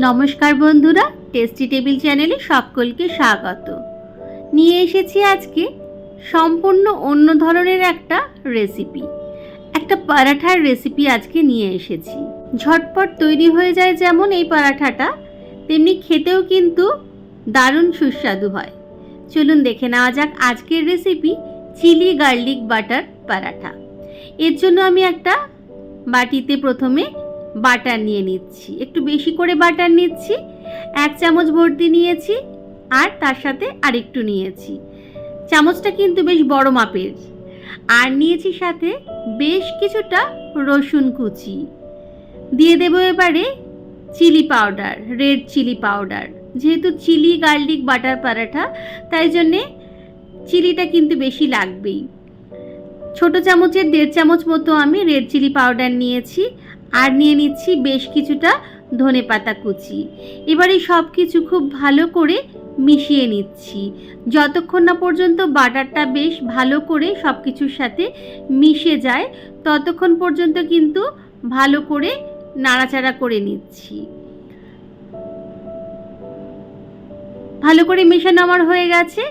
নমস্কার বন্ধুরা tasty table চ্যানেলে সকলকে স্বাগত। নিয়ে এসেছি আজকে সম্পূর্ণ অন্য ধরনের একটা রেসিপি একটা পরাঠার রেসিপি আজকে নিয়ে এসেছি। ঝটপট তৈরি হয়ে যায় যেমন এই পরাঠাটা, তেমনি খেতেও কিন্তু দারুণ সুস্বাদু হয়। চলুন দেখে নেওয়া যাক আজকের recipe chilli garlic butter paratha. এর জন্য আমি একটা বাটিতে প্রথমে বাটার নিয়ে নিচ্ছি। একটু বেশি করে বাটার নিচ্ছি, এক চামচ ভর্তি নিয়েছি, আর তার সাথে আরেকটু নিয়েছি। চামচটা কিন্তু বেশ বড় মাপের। আর নিয়েছি সাথে বেশ কিছুটা রসুন কুচি। দিয়ে দেবো এবারে chilli powder, red chilli powder. যেহেতু চিলি, গার্লিক, বাটার পরাঠা, তাই জন্যে চিলিটা কিন্তু বেশি লাগবেই। ছোট চামচের দেড় চামচ মতো আমি রেড চিলি পাউডার নিয়েছি আর নিয়ে নিচ্ছি বেশ কিছুটা ধনে পাতা কুচি। এবারে সব কিছু খুব ভালো করে মিশিয়ে নিচ্ছি। যতক্ষণ না পর্যন্ত বাটারটা বেশ ভালো করে সব কিছুর সাথে মিশে যায়, ততক্ষণ পর্যন্ত কিন্তু ভালো করে নাড়াচাড়া করে নিচ্ছি। ভালো করে মেশানো আমার হয়ে গেছে।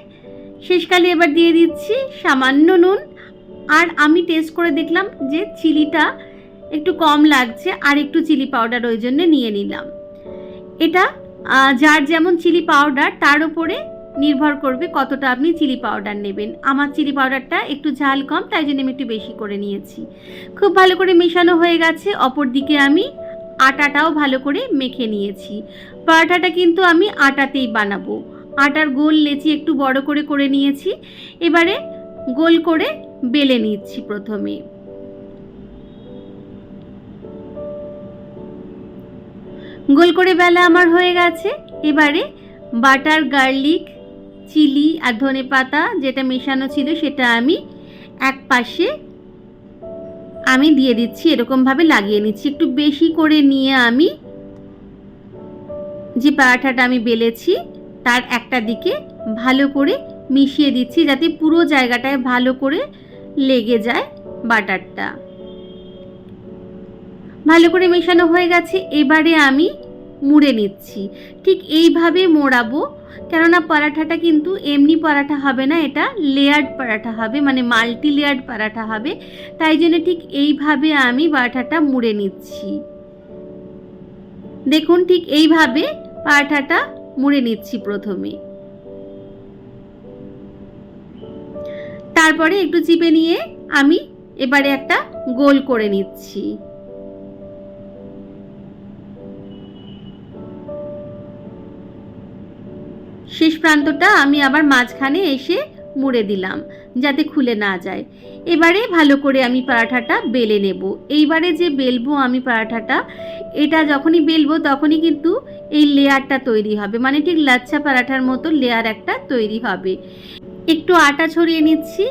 শেষকালে এবার দিয়ে দিচ্ছি সামান্য নুন। আর আমি টেস্ট করে দেখলাম যে চিলিটা একটু কম লাগছে আর একটু চিলি পাউডার ওই জন্য নিয়ে নিলাম। এটা যার যেমন চিলি পাউডার, তার উপরে নির্ভর করবে কতটা আপনি চিলি পাউডার নেবেন। আমার চিলি পাউডারটা একটু ঝাল কম, তাই জন্য আমি একটু বেশি করে নিয়েছি। খুব ভালো করে মেশানো হয়ে গেছে, অপর দিকে আমি আটাটাও ভালো করে মেখে নিয়েছি। পরাঠাটা কিন্তু আমি আটাতেই বানাবো। আটার গোল লেচি একটু বড় করে করে নিয়েছি। এবারে গোল করে বেলে নিচ্ছি প্রথমে। গোল করে বেলা আমার হয়ে গেছে। এবারে বাটার, গার্লিক, চিলি আর ধনে পাতা যেটা মেশানো ছিল সেটা আমি এক পাশে আমি দিয়ে দিচ্ছি, এরকমভাবে লাগিয়ে নিচ্ছি। একটু বেশি করে নিয়ে আমি যে পরাঠাটা আমি বেলেছি, তার একটা দিকে ভালো করে মিশিয়ে দিচ্ছি যাতে পুরো জায়গাটায় ভালো করে লেগে যায় বাটারটা। ভালো করে মেশানো হয়ে গেছে, এবারে আমি মুড়ে নিচ্ছি। ঠিক এইভাবে মোড়াবো, কেননা পরাঠাটা কিন্তু এমনি পরাঠা হবে না, এটা লেয়ার্ড পরাঠা হবে মানে মাল্টি লেয়ার্ড পরাঠা হবে। তাই জন্য ঠিক এইভাবে আমি পরাঠাটা মুড়ে নিচ্ছি। দেখুন ঠিক এইভাবে পরাঠাটা মুড়ে নিচ্ছি প্রথমে। তারপরে একটু চিপে নিয়ে আমি এবারে একটা গোল করে নিচ্ছি। শেষ প্রান্তটা আমি আবার মাঝখানে এসে মুড়ে দিলাম, যাতে খুলে না যায়। এবারে ভালো করে আমি পরাঠাটা বেলে নেব। এইবারে যে বেলবো আমি পরাঠাটা, এটা যখনই বেলবো তখনই কিন্তু এই লেয়ারটা তৈরি হবে। মানে ঠিক লাচ্ছা পরাঠার মতো লেয়ার একটা তৈরি হবে। একটু আটা ছড়িয়ে নিচ্ছি।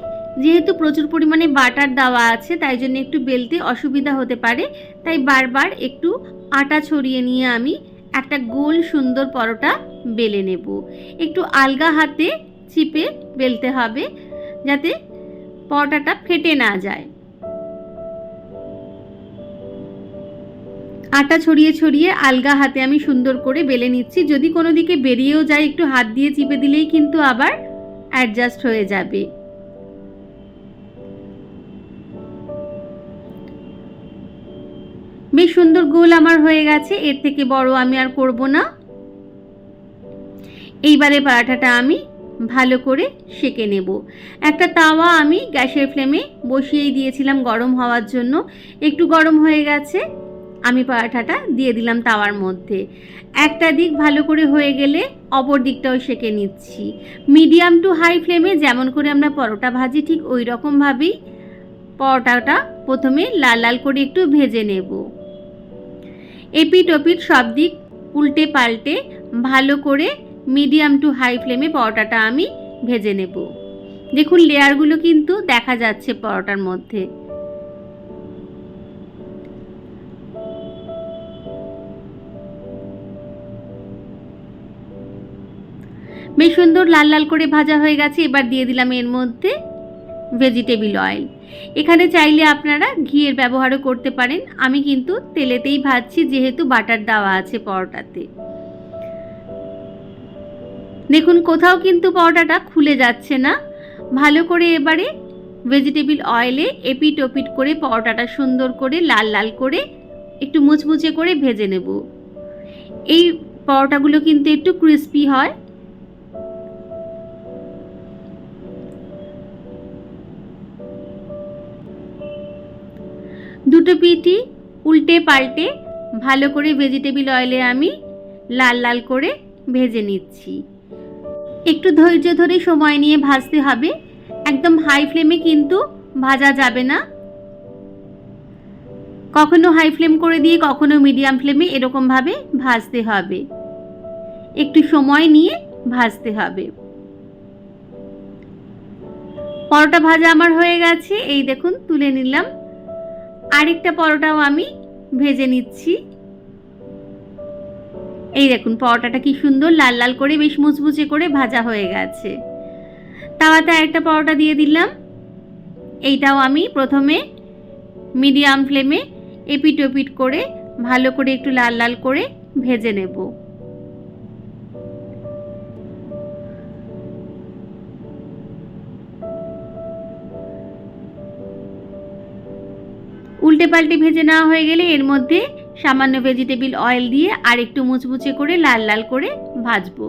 যেহেতু প্রচুর পরিমাণে বাটার দেওয়া আছে, তাই জন্য একটু বেলতে অসুবিধা হতে পারে। তাই বারবার একটু আটা ছড়িয়ে নিয়ে আমি একটা গোল সুন্দর পরোটা বেলে নেব। একটু আলগা হাতে চিপে বেলতে হবে যাতে পরোটাটা ফেটে না যায়। আটা ছড়িয়ে ছড়িয়ে আলগা হাতে আমি সুন্দর করে বেলে নিচ্ছি। যদি কোনো দিকে বেরিয়েও যায়, একটু হাত দিয়ে চিপে দিলেই কিন্তু আবার অ্যাডজাস্ট হয়ে যাবে। বেশ সুন্দর গোল আমার হয়ে গেছে, এর থেকে বড় আমি আর করব না। এইবারে পরাঠাটা আমি ভালো করে সেকে নেব। একটা তাওয়া আমি গ্যাসের ফ্লেমে বসিয়েই দিয়েছিলাম গরম হওয়ার জন্য। একটু গরম হয়ে গেছে, আমি পরাঠাটা দিয়ে দিলাম তাওয়ার মধ্যে। একটা দিক ভালো করে হয়ে গেলে অপর দিকটাও সেকে নিচ্ছি। মিডিয়াম টু হাই ফ্লেমে যেমন করে আমরা পরোটা ভাজি ঠিক ওই রকমভাবেই পরোটাটা প্রথমে লাল লাল করে একটু ভেজে নেব। এপিট ওপিট সব দিক উল্টে পাল্টে ভালো করে মিডিয়াম টু হাই ফ্লেমে পরোটাটা আমি ভেজে নেব। দেখুন লেয়ারগুলো কিন্তু দেখা যাচ্ছে পরোটার মধ্যে। বেশ সুন্দর লাল লাল করে ভাজা হয়ে গেছে, এবার দিয়ে দিলাম এর মধ্যে ভেজিটেবিল অয়েল। এখানে চাইলে আপনারা ঘিয়ের ব্যবহারও করতে পারেন। আমি কিন্তু তেলেতেই ভাজছি, যেহেতু বাটার দেওয়া আছে পরোটাতে। দেখুন, কোথাও কিন্তু পরোটাটা খুলে যাচ্ছে না। ভালো করে এবারে ভেজিটেবিল অয়েলে এপিট ওপিট করে পরোটাটা সুন্দর করে লাল লাল করে একটু মুচমুচে করে ভেজে নেব। এই পরোটাগুলো কিন্তু একটু ক্রিস্পি হয়। দুটো পিঠি উল্টে পাল্টে ভালো করে ভেজিটেবিল অয়েলে আমি লাল লাল করে ভেজে নিচ্ছি। একটু ধৈর্য ধরে সময় নিয়ে ভাজতে হবে। একদম হাই ফ্লেমে কিন্তু ভাজা যাবে না। কখনো হাই ফ্লেম করে দিয়ে, কখনো মিডিয়াম ফ্লেমে এরকমভাবে ভাজতে হবে। একটু সময় নিয়ে ভাজতে হবে। পরোটা ভাজা আমার হয়ে গেছে। এই দেখুন, তুলে নিলাম। আরেকটা পরোটাও আমি ভেজে নিচ্ছি। এই দেখুন, পরোটাটা কি সুন্দর, লাল লাল করে, বেশ মুচমুচে করে ভাজা হয়ে গেছে। তাওয়াতে আরেকটা পরোটা দিয়ে দিলাম। এইটাও আমি প্রথমে মিডিয়াম ফ্লেমে এপিট ওপিট করে ভালো করে একটু লাল লাল করে ভেজে নেব। উল্টে পাল্টে ভেজে নেওয়া হয়ে গেলে এর মধ্যে সামান্য ভেজিটেবিল অয়েল দিয়ে আর একটু মুচমুচে করে লাল লাল করে ভাজবো।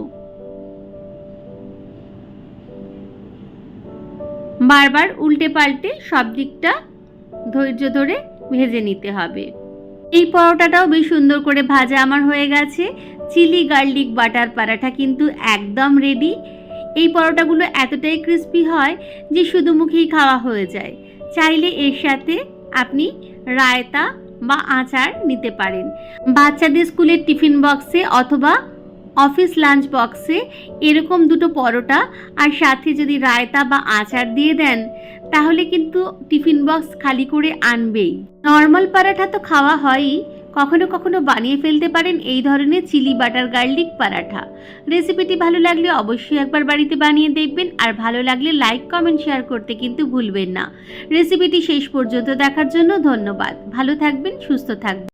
বারবার উল্টে পাল্টে সব দিকটা ধৈর্য ধরে ভেজে নিতে হবে। এই পরোটাটাও বেশ সুন্দর করে ভাজা আমার হয়ে গেছে। চিলি গার্লিক বাটার পরাঠা কিন্তু একদম রেডি এই পরোটাগুলো এতটাই ক্রিস্পি হয় যে শুধু মুখেই খাওয়া হয়ে যায়। চাইলে এর সাথে আপনি রায়তা বা আচার নিতে পারেন। বাচ্চাদের স্কুলের টিফিন বক্সে অথবা অফিস লাঞ্চ বক্সে এরকম দুটো পরোটা আর সাথে যদি রায়তা বা আচার দিয়ে দেন, তাহলে কিন্তু টিফিন বক্স খালি করে আনবেই। নর্মাল পরাঠা তো খাওয়া হয়ই কখনো কখনো বানিয়ে ফেলতে পারেন এই ধরনের চিলি বাটার গার্লিক পরাঠা। রেসিপিটি ভালো লাগলে অবশ্যই একবার বাড়িতে বানিয়ে দেখবেন, আর ভালো লাগলে লাইক, কমেন্ট, শেয়ার করতে কিন্তু ভুলবেন না। রেসিপিটি শেষ পর্যন্ত দেখার জন্য ধন্যবাদ। ভালো থাকবেন, সুস্থ থাকবেন।